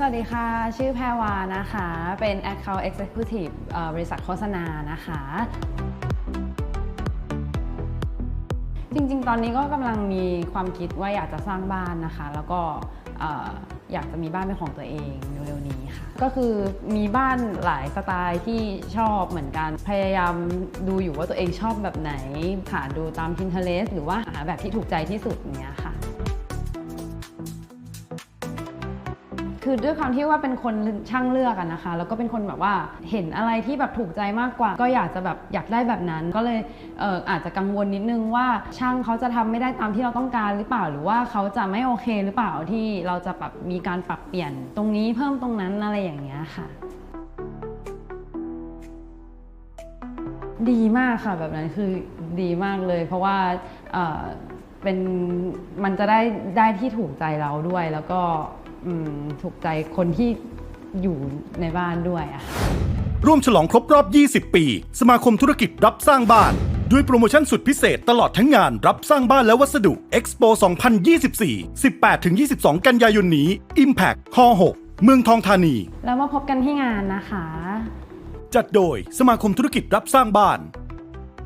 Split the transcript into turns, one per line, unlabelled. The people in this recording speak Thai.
สวัสดีค่ะ ชื่อแพรวานะคะ เป็น Account Executive บริษัทโฆษณานะคะ จริงๆ ตอนนี้ก็กำลังมีความคิดว่าอยากจะสร้างบ้านนะคะ แล้วก็ออยากจะมีบ้านเป็นของตัวเองเร็วๆนี้ค่ะ ก็คือมีบ้านหลายสไตล์ที่ชอบเหมือนกัน พยายามดูอยู่ว่าตัวเองชอบแบบไหนหาดูตาม Pinterest หรือว่าหาแบบที่ถูกใจที่สุดอย่างเนี้ยค่ะ คือด้วยความที่ว่าเป็นคนช่างเลือกอะนะคะ แล้วก็เป็นคนแบบว่าเห็นอะไรที่แบบถูกใจมากกว่า ก็อยากจะแบบอยากได้แบบนั้น ก็เลยเอออาจจะกังวลนิดนึงว่าช่างเขาจะทำไม่ได้ตามที่เราต้องการหรือเปล่า หรือว่าเขาจะไม่โอเคหรือเปล่าที่เราจะแบบมีการปรับเปลี่ยนตรงนี้เพิ่มตรงนั้นอะไรอย่างเงี้ยค่ะดีมากค่ะแบบนั้นคือดีมากเลย เพราะว่าเเป็นมันจะได้ได้ที่ถูกใจเราด้วย แล้วก็ ถูกใจคนที่อยู่ในบ้านด้วยอะค่ะ
ร่วมฉลองครบรอบ 20 ปี สมาคมธุรกิจรับสร้างบ้าน ด้วยโปรโมชั่นสุดพิเศษตลอดทั้งงานรับสร้างบ้านและวัสดุ Expo 2024 18-22 กันยายนนี้ Impact ค6เมืองทองธานี
แล้วมาพบกันที่งานนะคะ
จัดโดยสมาคมธุรกิจรับสร้างบ้าน